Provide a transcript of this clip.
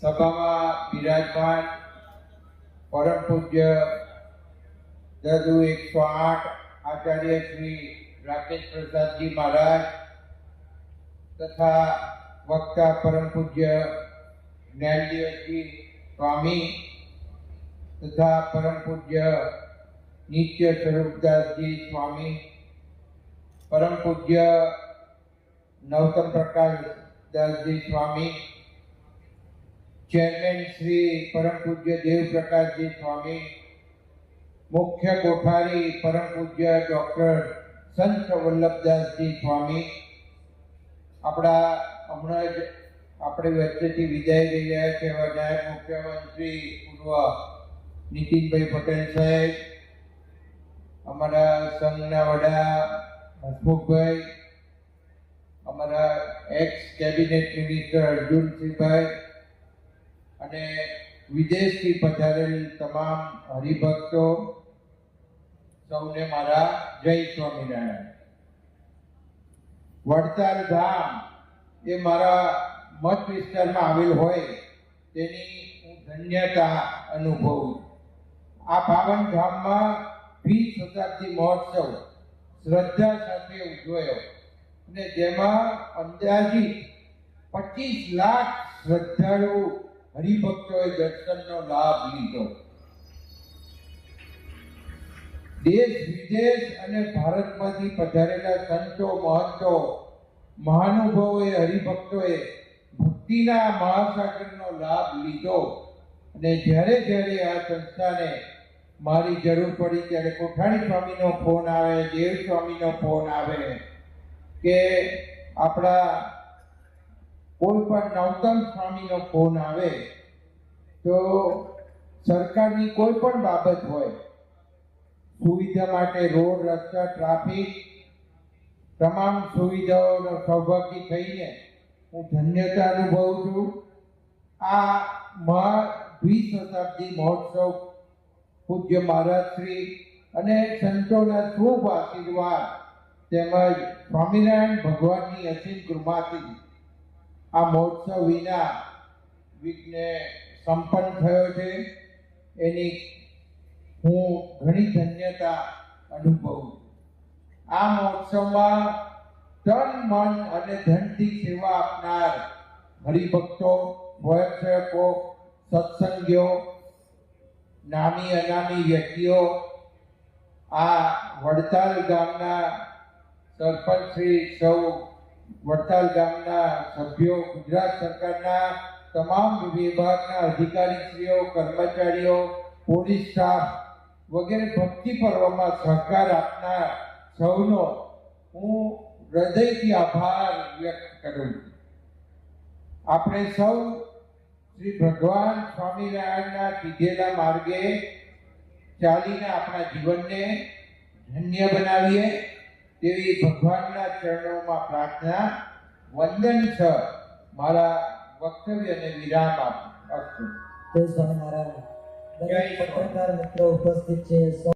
સભામાં બિરાજમાન પરમ પૂજ્ય દદુ એકસો આઠ આચાર્ય શ્રી રાકેશ પ્રસાદજી મહારાજ તથા વક્તા પરમ પૂજ્ય જ્ઞાનદેવજી સ્વામી તથા પરમ પૂજ્ય નિત્ય સ્વરૂપદાસજી સ્વામી, પરમ પૂજ્ય નવતમ પ્રકાશ દાસજી સ્વામી ચેરમેન શ્રી પરમ પૂજ્ય દેવ પ્રકાશજી સ્વામી મુખ્ય કોઠારી પરમ પૂજ્ય ડોક્ટર સંત વલ્લભદાસજી સ્વામી આપણા હમણાં જ આપણે વચ્ચેથી વિદાય લઈ રહ્યા છે એવા નાયબ મુખ્યમંત્રી પૂર્વ નીતિનભાઈ પટેલ સાહેબ અમારા સંઘના વડા હસમુખભાઈ અમારા એક્સ કેબિનેટ મિનિસ્ટર અર્જુનસિંહભાઈ અને વિદેશથી પધારેલ તમામ હરિભક્તો સૌને મારા જય સ્વામિનારાયણ. વડતાલ ધામ એ મારા મત વિસ્તારમાં આવેલ હોય તેની હું ધન્યતા અનુભવું આ પાવન ધામમાં વીસ શતાબ્દી મહોત્સવ શ્રદ્ધા સાથે ઉજવાયો અને જેમાં અંદાજિત પચીસ લાખ શ્રદ્ધાળુ હરિભક્તોએ દર્શનનો લાભ લીધો. દેશ, વિદેશ અને ભારતમાંથી પધારેલા સંતો, મહંતો, મહાનુભાવોએ, હરિભક્તોએ ભક્તિના મહાસાગરનો લાભ લીધો. અને જ્યારે જ્યારે આ સંસ્થાને મારી જરૂર પડી ત્યારે કોઠાણી સ્વામીનો ફોન આવે, દેવ સ્વામીનો ફોન આવે કે આપણા કોઈ પણ નવતન સ્વામીનો ફોન આવે, તો સરકારની કોઈ પણ બાબત હોય, સુવિધા માટે રોડ, રસ્તા, ટ્રાફિક, તમામ સુવિધાઓનો સૌભાગ્ય થઈને હું ધન્યતા અનુભવું છું. આ મહા દ્વિશતાબ્દી મહોત્સવ પૂજ્ય મહારાજ શ્રી અને સંતોના શુભ આશીર્વાદ તેમજ સ્વામિનારાયણ ભગવાનની અસીમ કૃપાથી આ મહોત્સવ વિના વિઘ્ને સંપન્ન થયો છે. એની હું ઘણી ધન્યતા અનુભવું આ મહોત્સવમાં તન, મન અને ધનથી સેવા આપનાર હરિભક્તો, સ્વયંસેવકો, સત્સંગીઓ નામી અનામી વ્યક્તિઓ, આ વડતાલ ગામના સરપંચ શ્રી સૌ વડતાલ ગામના સભ્યો, ગુજરાત સરકારના તમામ વિભાગના અધિકારીશ્રીઓ, કર્મચારીઓ, પોલીસ સ્ટાફ વગેરે ભક્તિ પર્વમાં સહકાર આપનાર સૌનો હું હૃદયથી આભાર વ્યક્ત કરું છું. આપણે સૌ શ્રી ભગવાન સ્વામિનારાયણના કીધેલા માર્ગે ચાલીને આપણા જીવનને ધન્ય બનાવીએ. તેવી ભગવાનના ચરણોમાં પ્રાર્થના વંદન છ મારા વક્તવ્યને વિરામ આપું. જય સ્વામિનારાયણ. દરેક પત્રકાર મિત્રો ઉપસ્થિત છે.